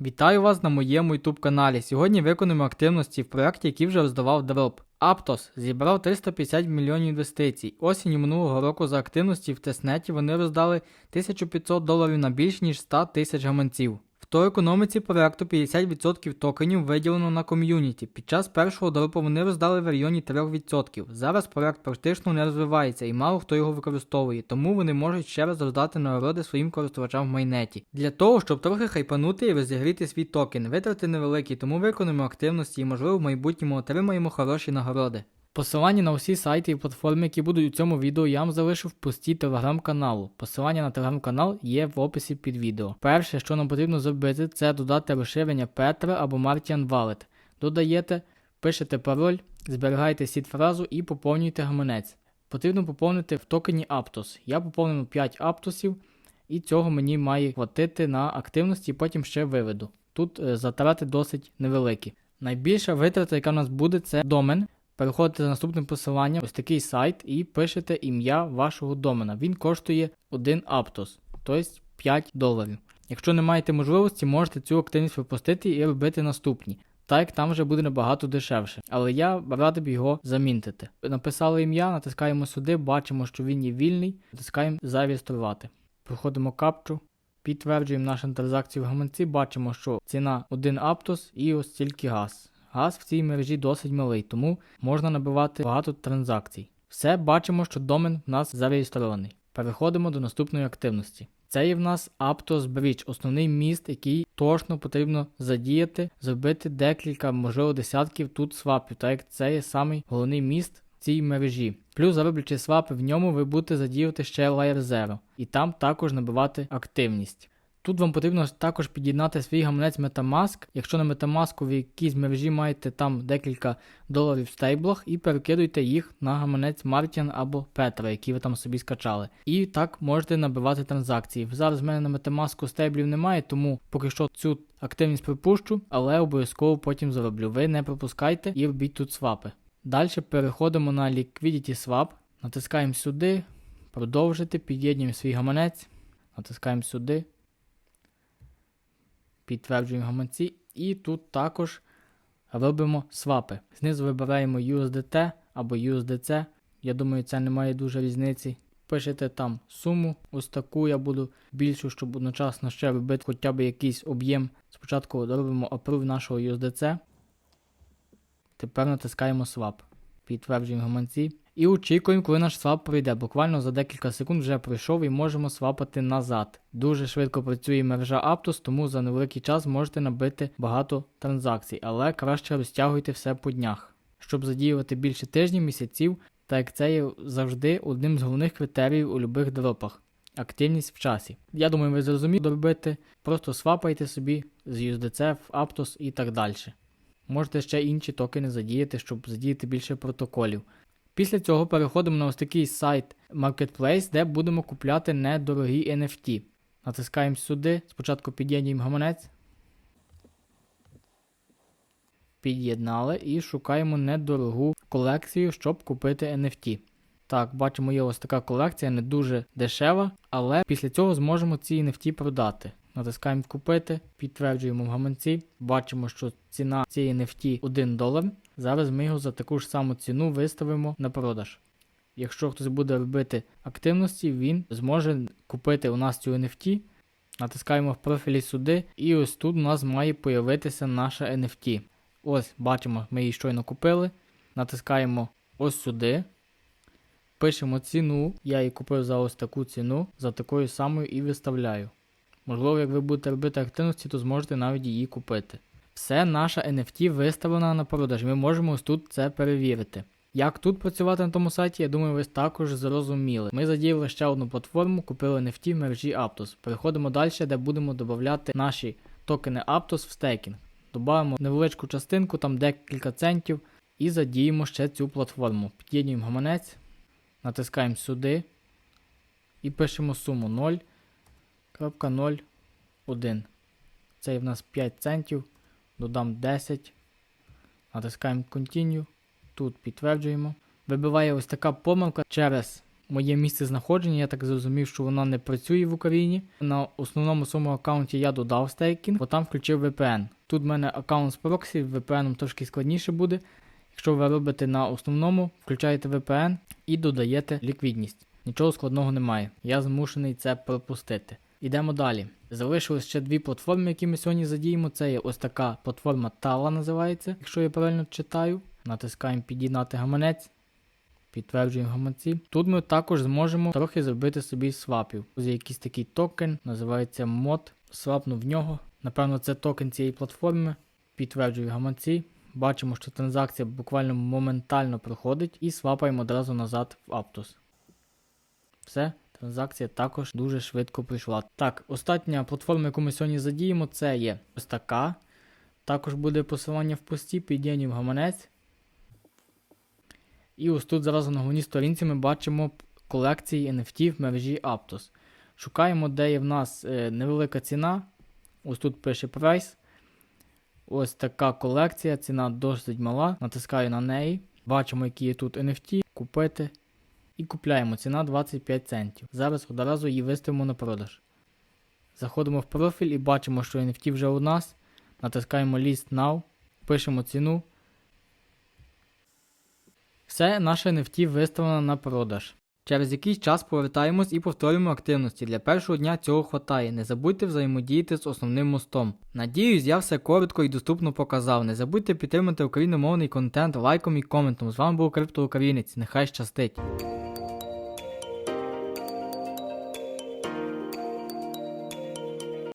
Вітаю вас на моєму YouTube каналі. Сьогодні виконуємо активності в проєкті, який вже роздавав дроп. Aptos зібрав 350 мільйонів інвестицій. Осінню минулого року за активності в тестнеті вони роздали 1500 доларів на більш ніж 100 тисяч гаманців. В той економіці проєкту 50% токенів виділено на ком'юніті. Під час першого дропу вони роздали в районі 3%. Зараз проєкт практично не розвивається і мало хто його використовує, тому вони можуть ще раз роздати нагороди своїм користувачам в майнеті. Для того, щоб трохи хайпанути і розігріти свій токен, витрати невеликі, тому виконуємо активності і можливо в майбутньому отримаємо хороші нагороди. Посилання на усі сайти і платформи, які будуть у цьому відео, я вам залишив в пості телеграм-каналу. Посилання на телеграм-канал є в описі під відео. Перше, що нам потрібно зробити, це додати розширення Петра або Martian Wallet. Додаєте, пишете пароль, зберігаєте сід-фразу і поповнюєте гаманець. Потрібно поповнити в токені Aptos. Я поповнив 5 Аптосів, і цього мені має хватити на активності, потім ще виведу. Тут е, затрати досить невеликі. Найбільша витрата, яка в нас буде, це домен. Переходите за наступним посиланням, ось такий сайт, і пишете ім'я вашого домена. Він коштує 1 Aptos, тобто 5 доларів. Якщо не маєте можливості, можете цю активність випустити і робити наступні. Так як там вже буде набагато дешевше. Але я радив його замінтити. Написали ім'я, натискаємо сюди, бачимо, що він є вільний, натискаємо зареєструвати. Проходимо капчу, підтверджуємо нашу транзакцію в гаманці, бачимо, що ціна 1 Aptos і ось стільки газ. Газ в цій мережі досить малий, тому можна набивати багато транзакцій. Все бачимо, що домен в нас зареєстрований. Переходимо до наступної активності. Це є в нас Aptos Bridge, основний міст, який точно потрібно задіяти, зробити декілька, можливо, десятків тут свапів, так як це є самий головний міст в цій мережі. Плюс зароблячи свапи в ньому, ви будете задіяти ще Layer Zero, і там також набивати активність. Тут вам потрібно також під'єднати свій гаманець Metamask. Якщо на Metamask в якійсь мережі маєте там декілька доларів в стейблах, і перекидуйте їх на гаманець Martian або Petra, які ви там собі скачали. І так можете набивати транзакції. Зараз в мене на Metamask стейблів немає, тому поки що цю активність припущу, але обов'язково потім зароблю. Ви не пропускайте і робіть тут свапи. Далі переходимо на Liquidity Swap, натискаємо сюди, продовжити, під'єднуємо свій гаманець, натискаємо сюди підтверджуємо гаманці, і тут також робимо свапи. Знизу вибираємо USDT або USDC. Я думаю, це не має дуже різниці. Пишете там суму, ось таку я буду більшу, щоб одночасно ще робити хоча б якийсь об'єм. Спочатку робимо approve нашого USDC. Тепер натискаємо swap. Підтверджуємо гаманці. І очікуємо, коли наш свап пройде. Буквально за декілька секунд вже пройшов і можемо свапати назад. Дуже швидко працює мережа Aptos, тому за невеликий час можете набити багато транзакцій, але краще розтягуйте все по днях, щоб задіювати більше тижнів, місяців, так як це є завжди одним з головних критеріїв у любих дропах. Активність в часі. Я думаю, ви зрозуміли робити. Просто свапайте собі з USDC в Aptos і так далі. Можете ще інші токени задіяти, щоб задіяти більше протоколів. Після цього переходимо на ось такий сайт Marketplace, де будемо купляти недорогі NFT. Натискаємо сюди, спочатку під'єднуємо гаманець. Під'єднали і шукаємо недорогу колекцію, щоб купити NFT. Так, бачимо, є ось така колекція, не дуже дешева, але після цього зможемо ці NFT продати. Натискаємо купити, підтверджуємо в гаманці, бачимо, що ціна цієї NFT 1 долар. Зараз ми його за таку ж саму ціну виставимо на продаж. Якщо хтось буде робити активності, він зможе купити у нас цю NFT. Натискаємо в профілі сюди, і ось тут у нас має появитися наша NFT. Ось, бачимо, ми її щойно купили. Натискаємо ось сюди. Пишемо ціну. Я її купив за ось таку ціну, за такою самою і виставляю. Можливо, як ви будете робити активності, то зможете навіть її купити. Все наша NFT виставлена на продаж, ми можемо ось тут це перевірити. Як тут працювати на тому сайті, я думаю, ви також зрозуміли. Ми задіяли ще одну платформу, купили NFT в мережі Aptos. Переходимо далі, де будемо додати наші токени Aptos в стейкінг. Добавимо невеличку частинку, там декілька центів, і задіємо ще цю платформу. Під'єднуємо гаманець, натискаємо сюди і пишемо суму 0.01. Це в нас 5 центів. Додам 10. Натискаємо Continue. Тут підтверджуємо. Вибиває ось така помилка через моє місце знаходження. Я так зрозумів, що вона не працює в Україні. На основному своєму аккаунті я додав стейкінг, бо там включив VPN. Тут в мене аккаунт з проксі, VPN трошки складніше буде. Якщо ви робите на основному, включаєте VPN і додаєте ліквідність. Нічого складного немає. Я змушений це пропустити. Ідемо далі. Залишилось ще дві платформи, які ми сьогодні задіємо. Це є ось така платформа Tala називається, якщо я правильно читаю. Натискаємо під'єднати гаманець. Підтверджуємо гаманці. Тут ми також зможемо трохи зробити собі свапів. Ось якийсь такий токен, називається мод. Свапну в нього. Напевно, це токен цієї платформи. Підтверджую гаманці. Бачимо, що транзакція буквально моментально проходить і свапаємо одразу назад в Aptos. Все, транзакція також дуже швидко прийшла. Так, остання платформа, яку ми сьогодні задіємо, це є ось така. Також буде посилання в пості, під'єднуємо гаманець. І ось тут зараз на головній сторінці ми бачимо колекції NFT в мережі Aptos. Шукаємо, де є в нас е, невелика ціна. Ось тут пише прайс. Ось така колекція, ціна досить мала. Натискаю на неї. Бачимо, які є тут NFT, купити. І купляємо. Ціна 25 центів. Зараз одразу її виставимо на продаж. Заходимо в профіль і бачимо, що NFT вже у нас. Натискаємо List Now, пишемо ціну. Все, наше NFT виставлено на продаж. Через якийсь час повертаємось і повторюємо активності. Для першого дня цього хватає. Не забудьте взаємодіяти з основним мостом. Надіюсь, я все коротко і доступно показав. Не забудьте підтримати україномовний контент лайком і коментом. З вами був Криптоукраїнець. Нехай щастить!